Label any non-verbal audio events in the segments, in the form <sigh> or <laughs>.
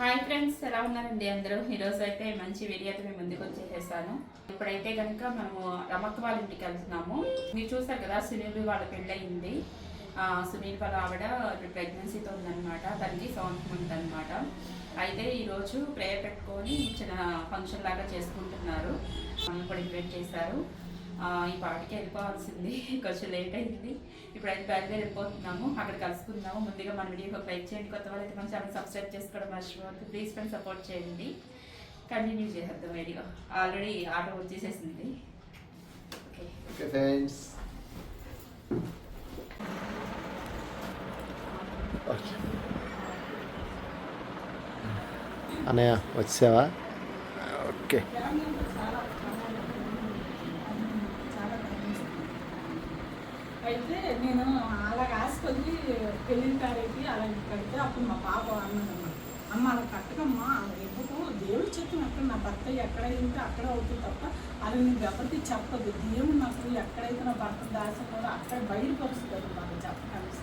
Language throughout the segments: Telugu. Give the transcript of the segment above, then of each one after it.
హాయ్ ఫ్రెండ్స్ ఎలా ఉన్నారండి అందరూ? ఈరోజు అయితే మంచి వీడియోతో మేము ముందుకు వచ్చేసేసాను. ఇప్పుడైతే కనుక మనము రమక్క వాళ్ళ ఇంటికి వెళ్తున్నాము. మీరు చూసారు కదా సునీల్ వాళ్ళ పెళ్ళయింది. సునీల్ వాళ్ళ ఆవిడ ఇప్పుడు ప్రెగ్నెన్సీతో ఉందన్నమాట. తనకి సెవెంత్ మంత్ అనమాట అయితే ఈరోజు ప్రేయర్ పెట్టుకొని చిన్న ఫంక్షన్ లాగా చేసుకుంటున్నారు. మనం కూడా ఇన్వైట్ చేశారు. ఈ పాటికి వెళ్ళిపోవాల్సింది. <laughs> కొంచెం లేట్ అయింది. ఇప్పుడైతే బయలుదేరి వెళ్ళిపోతున్నాము. అక్కడ కలుసుకుందాము. ముందుగా మన వీడియోకి ఒక లైక్ చేయండి. కొత్త వాళ్ళైతే మన ఛానల్ సబ్స్క్రైబ్ చేసుకోవడం మర్చిపోవద్దు. ప్లీజ్ ఫ్రెండ్ సపోర్ట్ చేయండి. కంటిన్యూ చేసేద్దాం వీడియో. ఆల్రెడీ ఆటో వచ్చేసేసింది అనయా ఓకే. ఫ్రెండ్స్. అన్నయ్య వచ్చావా? ఓకే. అయితే నేను అలా రాసుకొని పెళ్ళి తారీఖు అలా కడితే అప్పుడు మా పాప అన్నదమ్మా అమ్మ అలా కట్టకమ్మా ఎందుకు? దేవుడు చెప్పిన అక్కడ నా భర్త ఎక్కడైతే అక్కడ అవుతుంది తప్ప అది నీకు ఎవరికి చెప్పదు. దేవుడు నాకు ఎక్కడైతే నా భర్త దాచున్నాడో అక్కడ బయలుపరుస్తుంది మాకు చెప్పడానికి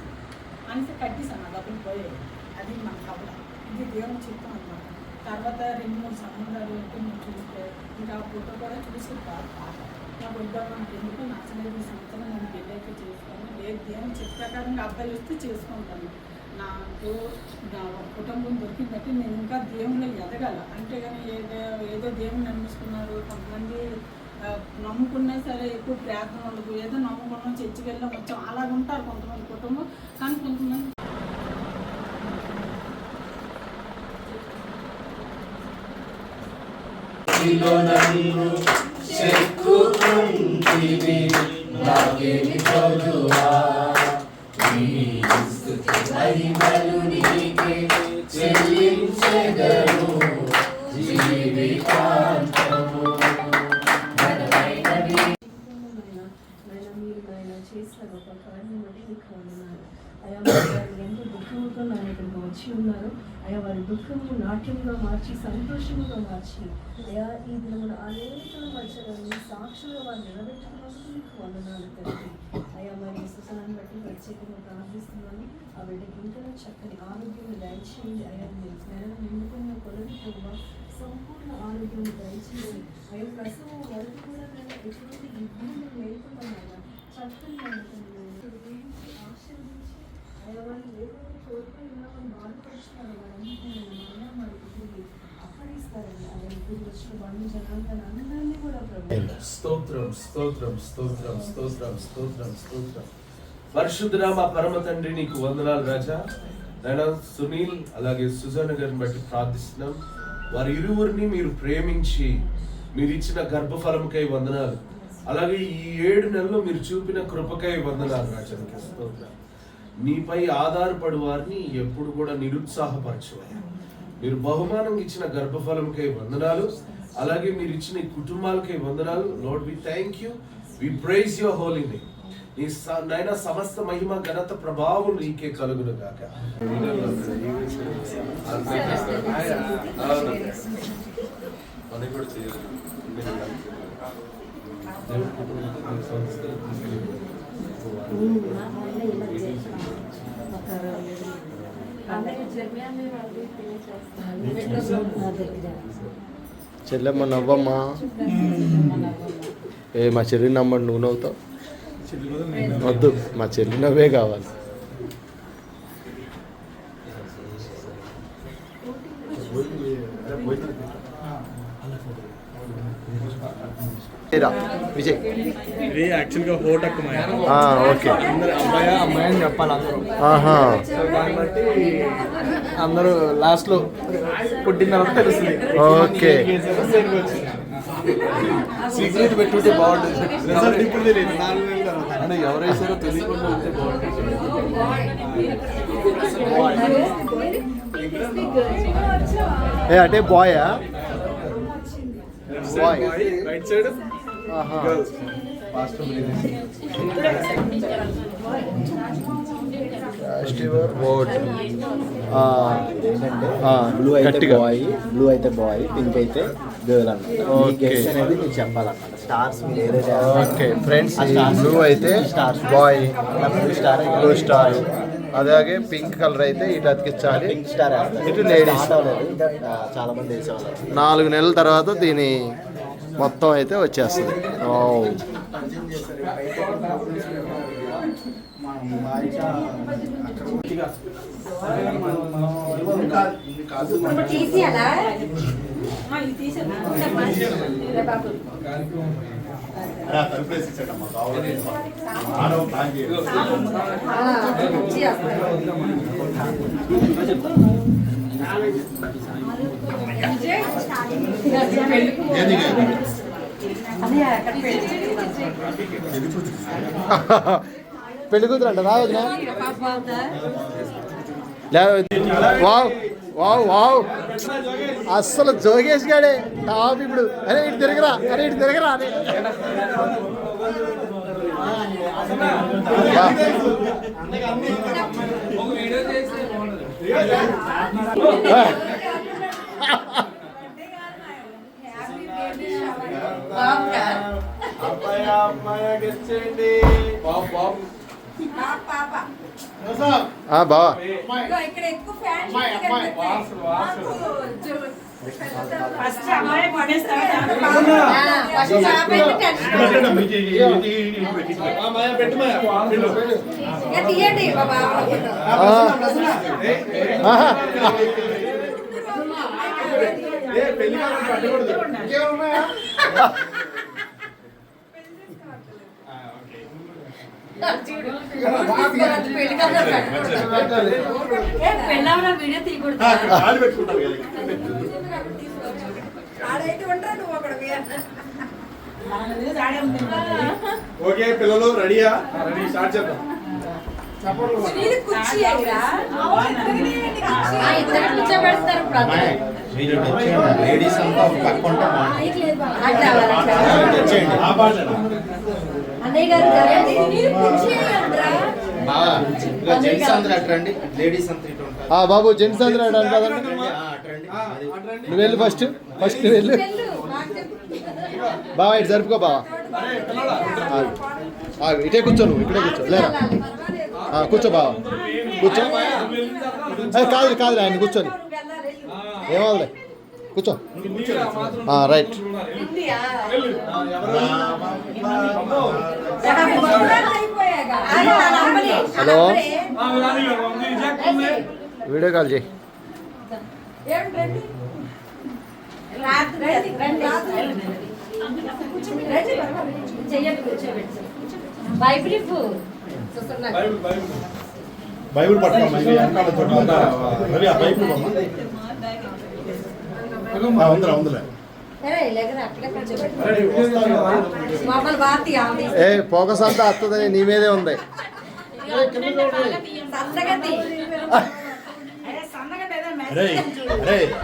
అనేసి కట్టేసాను ఆ డబ్బులు పోయేది అది మన కబల ఇది దేవుడు చెప్తాం అనమాట తర్వాత రెండు మూడు సంబంధాలు ఉంటే మేము చూస్తే ఇంకా ఆ ఫోటో కూడా చూసి బాగా నాకు వద్దాం మనకి ఎందుకు నచ్చలేదు ఈ సంవత్సరం నేను పెళ్ళైతే చేసుకోను. లేదు దేవుని చిత్త అబ్బాయి వస్తే చేసుకుంటాను. నాకు నా కుటుంబం దొరికిందంటే నేను ఇంకా దేవుళ్ళు ఎదగాల. అంటే కానీ ఏదో ఏదో దేవుని నమ్మిస్తున్నారు. కొంతమంది నమ్ముకున్నా సరే ఎక్కువ ప్రార్థన ఉండదు. ఏదో నమ్ముకున్నాం చర్చికి వెళ్ళాం వచ్చాం అలాగ ఉంటారు కొంతమంది కుటుంబం. కానీ కొంతమంది నన్ను చెక్కుకుంటివి నాకేమి చదువా నీ స్తుతి మహిమలు నీకే చెల్లించెదను జీవితాంతము చేసిన గొప్ప కార్యం బట్టి మీకు వందనాలు అయా వారు ఎంతో దుఃఖముతో నాయన ఇక్కడికి వచ్చి ఉన్నారు. అయా వారి దుఃఖము నాట్యంగా మార్చి సంతోషముగా మార్చి. అయ్యా ఈ దినమున అనేక మధ్యలో సాక్షులుగా వారు నిలబెట్టుకున్నందుకు మీకు వందనాలు తండ్రి అయ్యా మరి సుసనాన్ని బట్టి ప్రత్యేకంగా ప్రార్థిస్తున్నాను. ఆ బిడ్డకి ఇంకా చక్కని ఆరోగ్యం దయచేయండి. అయ్యా మీరు నెలలో నిండుకున్న కొలది ప్రభావ సంపూర్ణ ఆరోగ్యం దయచేయండి. అయ్యా ప్రసవం వరకు కూడా నేను ఎటువంటి ఇబ్బందులు లేకుండా చక్కని అనుకుంటున్నాను ఆశీర్వదించి అయ్యా వాళ్ళు స్తోత్రం స్తోత్రం స్తోత్రం స్తోత్రం స్తోత్రం స్తోత్రం. పరిశుద్ధుడా మా పరమ తండ్రి నీకు వందనాలు రాజా. నాయన సునీల్ అలాగే సుజాన గారిని బట్టి ప్రార్థిస్తున్నాం. వారి ఇరువురిని మీరు ప్రేమించి మీరు ఇచ్చిన గర్భఫలముకై వందనాలు. అలాగే ఈ ఏడు నెలలు మీరు చూపిన కృపకై వందనాలు రాజా. స్తోత్రం. నీపై ఆధారపడి వారిని ఎప్పుడు కూడా నిరుత్సాహపరచవయ్యా. మీరు బహుమానం ఇచ్చిన గర్భఫలంకై వందనాలు అలాగే మీరు ఇచ్చిన కుటుంబాలకై వందనాలు. Lord we thank you we praise your holy name నీ నాయన సమస్త మహిమ ఘనత ప్రభావం నీకే కలుగును గాక. అది చెల్లెమ్మ నవ్వమ్మా. ఏ మా చెల్లి నమ్మ నువ్వు నవ్వుతావు? వద్దు మా చెల్లి నవ్వే కావాలి. విజయ్. ఇది యాక్చువల్గా ఓకే. అందరు అబ్బాయి అమ్మాయి అని చెప్పాలి అందరూ. ఆహా. సో దాన్ని బట్టి అందరూ లాస్ట్లో పుట్టిన తర్వాత తెలుస్తుంది. ఓకే. సీక్రెట్ పెట్టుకుంటే బాగుంటుంది. రిజల్ట్ ఇప్పుడు తెలియదు. నాలుగు నెలల తర్వాత. అంటే ఎవరైనా తెలియకుండా ఉంటే ఏ అంటే బాయా బాయ్ బాగుంటుంది రైట్ సైడ్ గర్ల్స్ ఫాస్ట్ ఓట్ ఏంటంటే ఆ, బ్లూ అయితే. బాయ్ బ్లూ అయితే బాయ్ పింక్ అయితే గర్ల్. గెస్ట్ అనేది మీరు చెప్పాలన్నమాట. స్టార్స్ మీరు ఏదైతే ఓకే ఫ్రెండ్స్ బ్లూ అయితే stars. Boy blue star blue star అలాగే పింక్ కలర్ అయితే ఇటు అతికించాలి. పింక్ స్టార్ వేస్తారు. ఇటు లేడీస్ చాలా మంది వేసేవాళ్ళు. నాలుగు నెలల తర్వాత దీని మొత్తం అయితే వచ్చేస్తుంది ఓ. పెళ్ళి కూతురు అంట వావ్ వావ్ వావ్ అస్సలు జోగేష్ గాడే టాప్ ఇప్పుడు అరే ఇటు తిరగరా. అరే ఇటు తిరగరా. అరే చేయండి బాబు బాబు బావా వీడియో తీయకూడదు ఓకే పిల్లలు రెడీయా? రెడీ స్టార్ట్ చేద్దాం. లేడీస్ అంతా పక్క ఉంటే ఆ పాటలేనా అన్నయ్య గారు బాగా ఇదిగో జెంట్స్ అందరూ అటు రండి లేడీస్ అంతా ఇటు ఉంటారు. ఆ బాబు జెంట్స్ అందరూ అంటారు కదండి ఆ, అటు రండి అది. నువ్వు వెళ్ళు ఫస్ట్ ఫస్ట్ నువ్వు వెళ్ళు. బావా ఇటు జరుపుకో బావా. ఇటే కూర్చో నువ్వు ఇక్కడే కూర్చో. లేరా ఆ, కూర్చో బావా. కూర్చో. కాదు కాదు ఆయన కూర్చోని ఏమవులే కూర్చో. ఆ, రైట్. हेलो। वीडियो कॉल जी। बैबल पड़ता बैबल पड़ता ఏ ఫోకస్ అంతా వస్తుంది నీ మీదే ఉంది.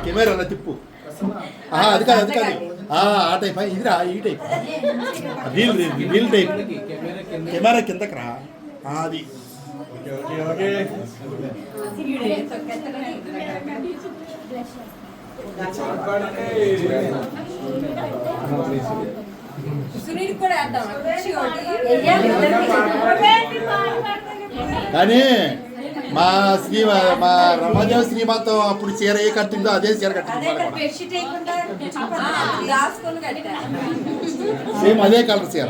కెమెరా తిప్పు. అది కాదు అది కాదు. ఆ, టైప్ ఇదిరా ఈ type. Reel reel type. Camera కిందకి రా. అది. ఓకే ఓకే కానీ మా శ్రీ మా రమాదేవి శ్రీమాతో అప్పుడు చీర ఏ కట్టిందో అదే చీర కట్టింది సేమ్ అదే కలర్ చీర.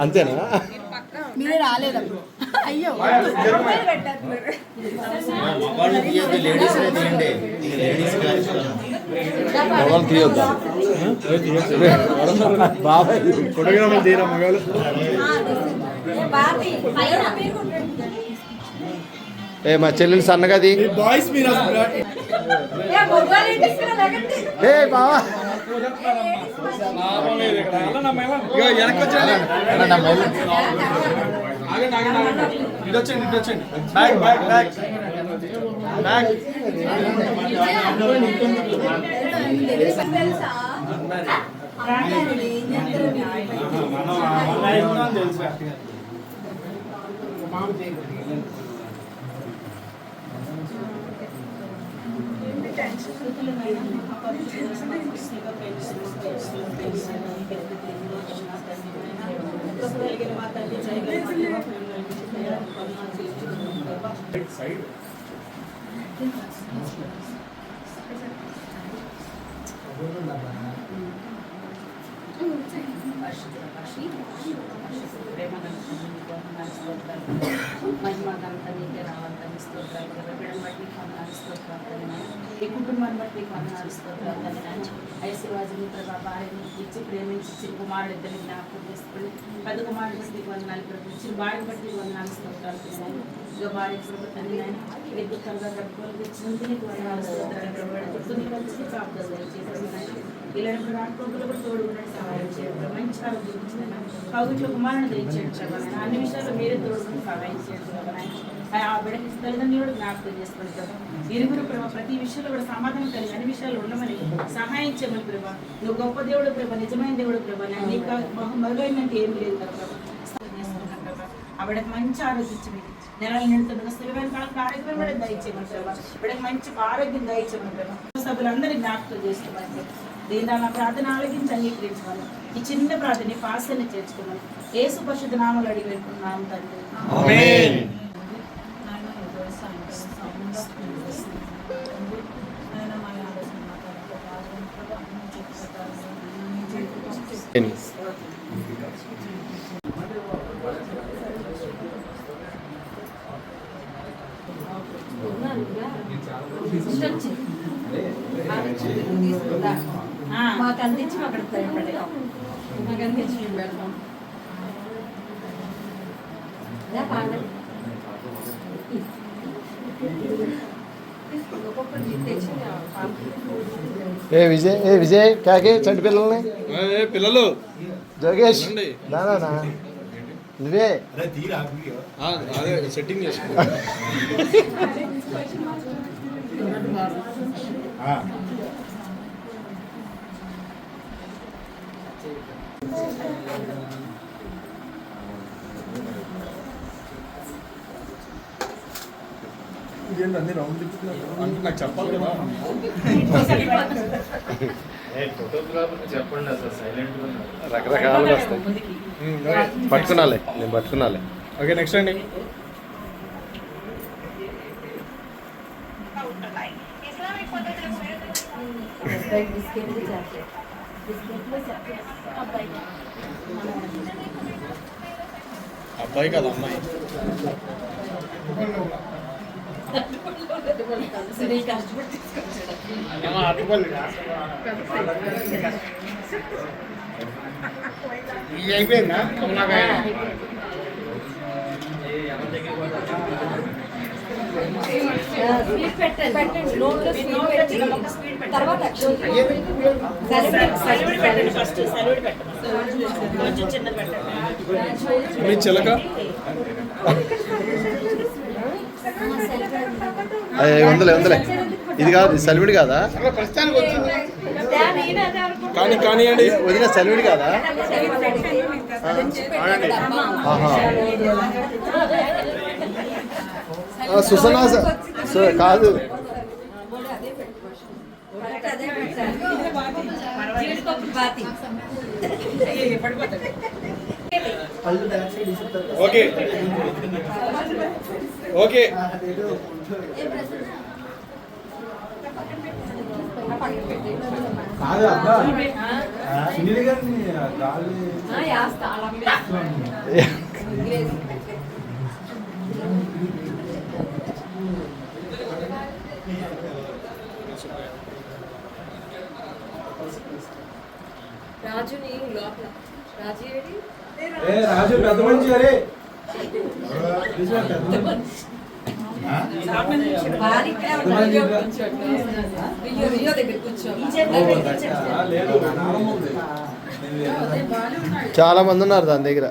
అంతేనా మీరే రాలేదు అయ్యో మొగలు తీయొద్దా బాబాయ్ ఏ మా చెల్లెలు సన్నగది బాయ్స్ మీరు ఏ తెలుసు? ఇటు వచ్చండి నీకే రావాలని స్తోత్రాలు కదా మేడం బట్టి నీకు వందనాలు స్తోత్రాలు తండ్రి. ఈ కుటుంబాన్ని బట్టి నీకు వందనాలు స్తోత్రాలు తండ్రి నాయన. ఐశ్వర్యాజు మిత్ర ఇచ్చి ప్రేమించి చిన్న కుమారుడు ఇద్దరిని జ్ఞాపకం చేసుకుని పెద్ద కుమారుడు బట్టి నీకు వందనాలు ప్రభు చిన్న భార్యను బట్టి నీకు వందనాలు స్తోత్రాలు తిన్నాను నాయన. ఇక భార్య ప్రభు తండ్రి నాయన. విద్యుత్తంగా కట్టుకోవాలి ఇచ్చినందుకు నీకు వందనాలు స్తోత్రాలు ప్రభు. వాడి చుట్టూ నీ మంచి కాపుదలు దయచేసి ఇలాంటి రాకపోకలు కూడా తోడు ఉండడం సహాయం చేయండి మంచి ఆరోగ్యం ఇచ్చిన కౌగుట్లో కుమారుని దయచేయండి అన్ని విషయాలు మీరే తోడు సహాయం చేయండి ఆ బిడ్డకి తల్లిదండ్రులు జ్ఞాపకం చేసుకోండి ప్రభు ఇరుగురు ప్రభు ప్రతి విషయంలో కూడా సమాధానం కలిగి అన్ని విషయాలు ఉండమని సహాయం చేయమని ప్రభు. నువ్వు గొప్ప దేవుడు ప్రభా నిజమైన దేవుడు ప్రభా నాయన. నీకు బహు మరుగైనట్టు ఏం లేదు కదా ఆ బిడ్డకి మంచి ఆరోగ్యం ఇచ్చింది నెలలు నిండుతున్న స్థిరమైన కాలం ఆరోగ్యం కూడా దయచేయమని ప్రభు. బిడ్డకి మంచి ఆరోగ్యం దయచేయమని ప్రభు. సభ్యులందరినీ జ్ఞాపకం చేసుకోమని దీని నా ప్రార్థన ఆలోచించి అంగీకరించుకోవాలి ఈ చిన్న ప్రార్థన పాసని చేర్చుకున్నాను ఏసు పరిశుద్ధ నామలు అడిగి పెట్టుకున్నాను తండ్రి. మాకు అందించి అక్కడ పెడతాం మాకు అందించి మేము పెడతాం ఒక్కొక్కటి తెచ్చింది ఏ విజయ్ ఏ విజయ్ కాకే చంటి పిల్లల్ని? ఏ పిల్లలు. జోగేష్. దానా నువ్వే? సెట్టింగ్ చేసుకో ఇదేంటి అన్ని రౌండ్ అంటే నాకు చెప్పాలి కదా. రకరకాలుగా వస్తాయి. ముందుకి ఉమ్, ఓకే. పట్టుకున్నాలే నేను పట్టుకున్నాలే. ఓకే నెక్స్ట్ అండి. అబ్బాయి కదా అమ్మాయి. సునీల్ కష్టపడి తీసుకొచ్చాడు అయిపోయిందా స్వీట్ పెట్టండి పెట్టండి నోట్లో స్వీట్ పెట్టి తర్వాత అక్షరం సలివిడి పెట్టండి ఫస్ట్ సలివిడి పెట్టండి కొంచెం చిన్నది పెట్టండి మీ చిలక అయ్య, ఉందిలే ఉందిలే ఇది కాదు సెలవిడి కాదా? కానీ కానివ్వండి వదిన సెలవిడి కాదా? సుసనా స- సు- కాదు లోపల. రాజు ఏడి? రాజు పెద్ద మంచి అరే వారి ఇక్కడ చాలా మంది ఉన్నారు దాని దగ్గర.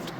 ఏదో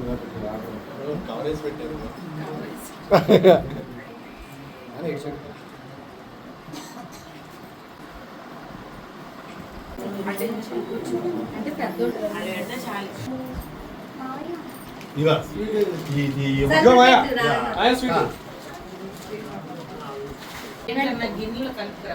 వచ్చి ఆ. ఇవా ఇది ఉద్యోగమయ్యా గిన్నెలో కలుపుతారా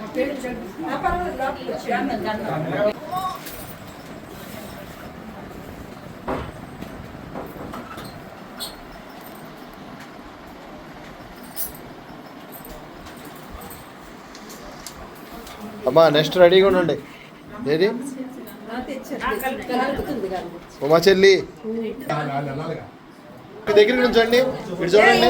అమ్మా నెక్స్ట్ రెడీగా ఉండండి ఏది? ఉమా చెల్లి. మీ దగ్గరికి ఉంచండి ఇటు చూడండి.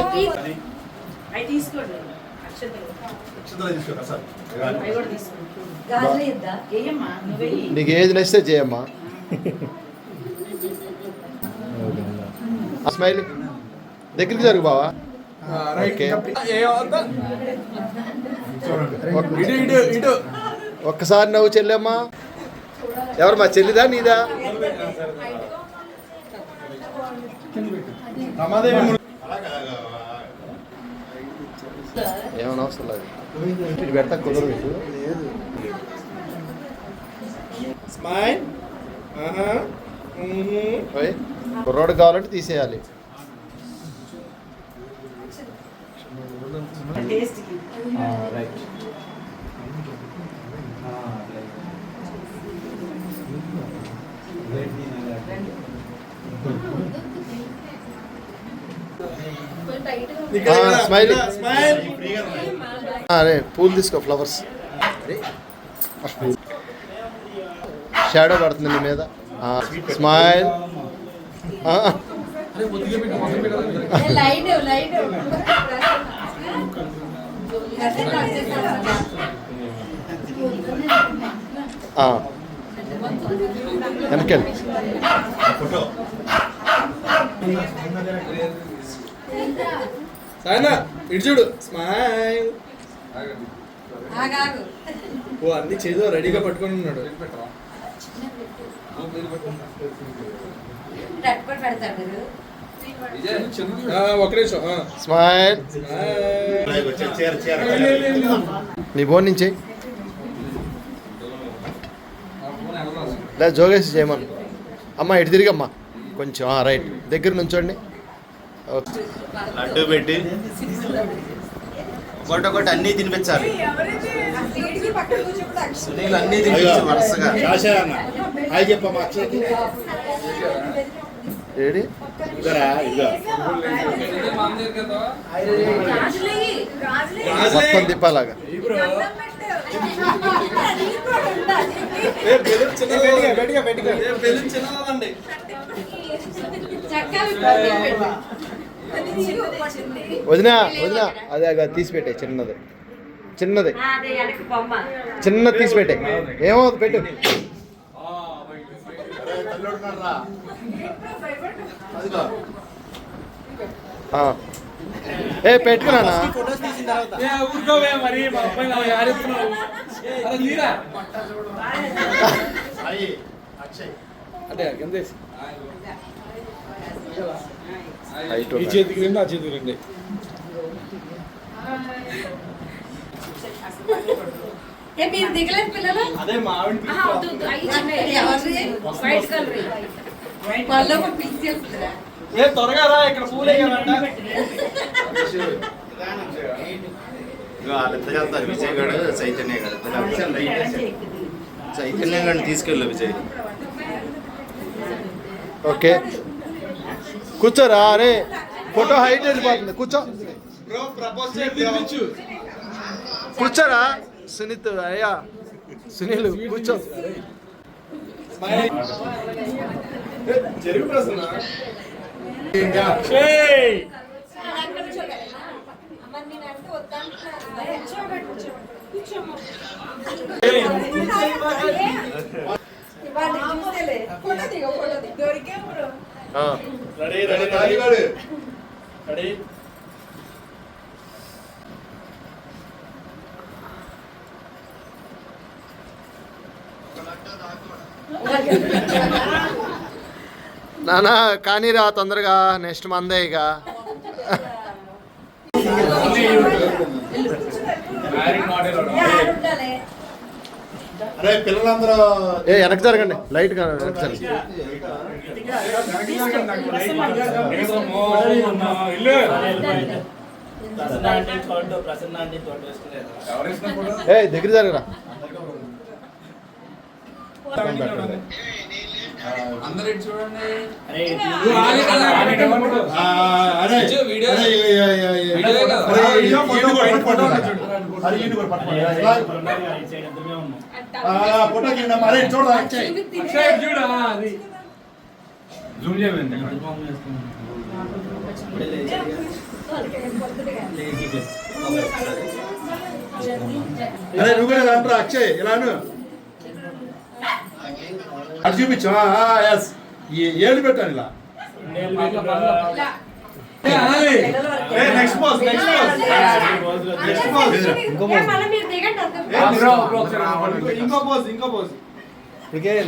నీకు ఏది నచ్చితే చేయమ్మా. స్మైల్. దగ్గరికి జరుగు బావా. ఓకే. ఒక్కసారి నవ్వు చెల్లెమ్మా. ఎవరు మా చెల్లిదా నీదా? ఏమైనా అవసరం లేదు. పెడతా కుదరదు మీకు. కుర్రోడు కావాలంటే తీసేయాలి. స్మైల్. స్మైల్ అరే పూలు తీసుకో ఫ్లవర్స్. షాడో పడుతుంది నీ మీద. స్మైల్ లైట్ లైట్ వెనకెళ్ళి ఫోటో సాయనా ఇటు చూడు. స్మైల్. ఓ అన్ని చేదో రెడీగా పట్టుకొని ఉన్నాడు. స్మైల్. నీ బోన్ నుంచి. లేదా జోగేసి చేయమను. అమ్మ ఇటు తిరిగమ్మా. కొంచెం రైట్. దగ్గర నుంచోండి. లడ్డు పెట్టి. ఒకటి ఒకటి అన్ని తినిపించాలి. సునీల్ అన్ని తినిపించి వరుసగా. హాయ్ చెప్పమ్మా అక్షయ్కి ఏడి? మొత్తం తిప్పాలాగా ఏ, వదినా వదినా. అదే అదే తీసి పెట్టే చిన్నది. చిన్నది అదే వెనక బొమ్మ. చిన్నది తీసి పెట్టే. ఏమవుతుంది పెట్టు అదిగో ఆ. ఏ పెట్టుకున్నానా అంటే ఈ చేతికి రెండు ఆ చేతికి రెండు ఏ మీరు దిగలేదు పిల్లలు అదే మావిడి వైట్ కలర్ పళ్ళు పిలిచేస్తుందిరా ఏ త్వరగా రా ఇక్కడ పూలు వేయాలంట వాళ్ళిద్దరు వెళ్తారు విజయ్ గడు చైతన్య గడు చైతన్య గడిని తీసుకెళ్ళు విజయ్ ఓకే కూర్చోరా అరే ఫోటో హైట్ వెళ్ళిపోతుంది కూర్చో. కూర్చోరా సునీత్ అయ్యా సునీల్ కూర్చో. ఆ. రెడీ రెడీ తాగివాడు రెడీ నానా కానీరా తొందరగా. నెక్స్ట్ మందే ఇక. ఏ వెనక్కి జరగండి. లైట్గా వెనక్కి జరగండి. ఏ దగ్గర జరగరా. అందరు చూడండి అరే వీడియో- అరే, జూమ్ చేయండి అరే నువ్వు కూడా అంటారా అక్షయ్ ఇలాను అటు చూపించు ఎస్ ఏళ్ళు పెట్టాను ఇలా నెక్స్ట్ ఇంకో పోజ్ ఇంకో పోజ్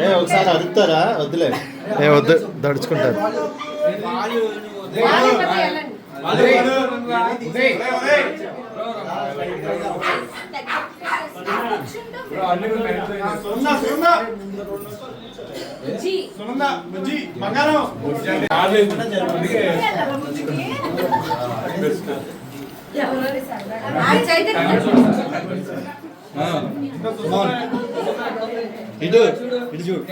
ఏ ఒకసారి అడుగుతారా వద్దులే ఏ వద్దు దడుచుకుంటారు బంగారం ఇటు ఇటు చూడు.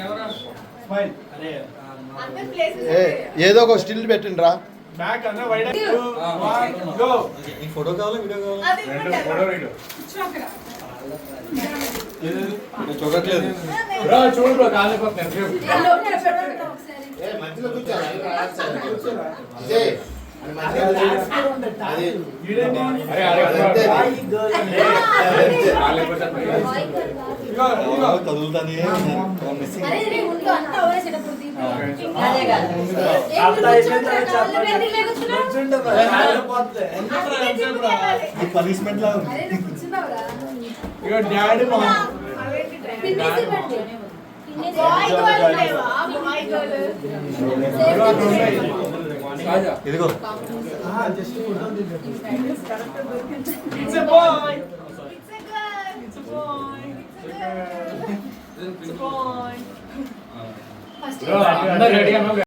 ఏ ఏదో ఒక స్టిల్ పెట్టండి రా బ్యాక్ అన్న వైడ్ గో ఫోటో కావాలా వీడియో కావాలా? ఫోటో వీడియో చూడట్లేదు. చూడు కదులుతానే పనిష్మెంట్ లా ఇక డాడీ మా ఇదిగో ఇట్స్ ఎ బాయ్ బ్రో అందరు రెడీ అన్న